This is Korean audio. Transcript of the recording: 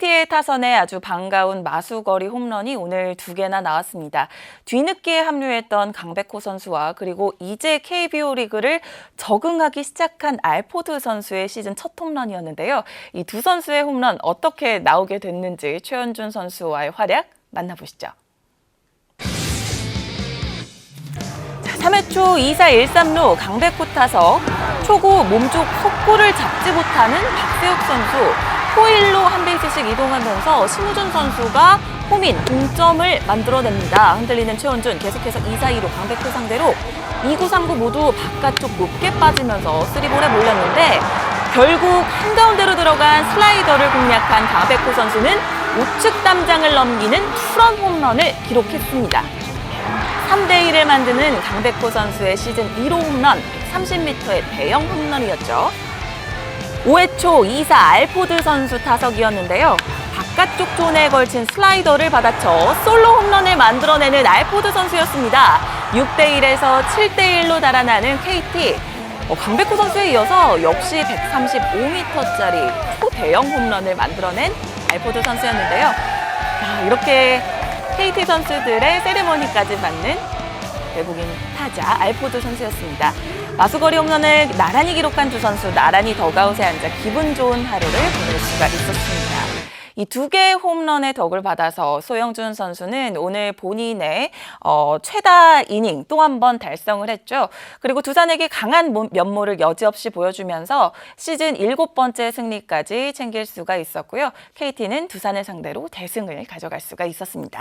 KT의 타선에 아주 반가운 마수거리 홈런이 오늘 두 개나 나왔습니다. 뒤늦게 합류했던 강백호 선수와 그리고 이제 KBO 리그를 적응하기 시작한 알포드 선수의 시즌 첫 홈런이었는데요. 이 두 선수의 홈런 어떻게 나오게 됐는지 최현준 선수와의 활약 만나보시죠. 자, 3회 초 2사 1삼루 강백호 타석 초구 몸쪽 속구를 잡지 못하는 박세욱 선수 포일로 한 베이스씩 이동하면서 신우준 선수가 홈인 동점을 만들어냅니다. 흔들리는 최원준 계속해서 2사 2로 강백호 상대로 2구 3구 모두 바깥쪽 높게 빠지면서 쓰리볼에 몰렸는데 결국 한가운데로 들어간 슬라이더를 공략한 강백호 선수는 우측 담장을 넘기는 투런 홈런을 기록했습니다. 3대 1을 만드는 강백호 선수의 시즌 1호 홈런 130m의 대형 홈런이었죠. 5회 초 2사 알포드 선수 타석이었는데요. 바깥쪽 존에 걸친 슬라이더를 받아쳐 솔로 홈런을 만들어내는 알포드 선수였습니다. 6대 1에서 7대 1로 달아나는 KT. 어, 강백호 선수에 이어서 역시 135m짜리 초대형 홈런을 만들어낸 알포드 선수였는데요. 야, 이렇게 KT 선수들의 세레머니까지 받는 외국인 타자 알포드 선수였습니다. 마수거리 홈런을 나란히 기록한 두 선수 나란히 더가웃에 앉아 기분 좋은 하루를 보낼 수가 있었습니다. 이두 개의 홈런의 덕을 받아서 소영준 선수는 오늘 본인의 어, 최다 이닝 또 한 번 달성을 했죠. 그리고 두산에게 강한 몸- 면모를 여지없이 보여주면서 시즌 일곱 번째 승리까지 챙길 수가 있었고요. KT는 두산을 상대로 대승을 가져갈 수가 있었습니다.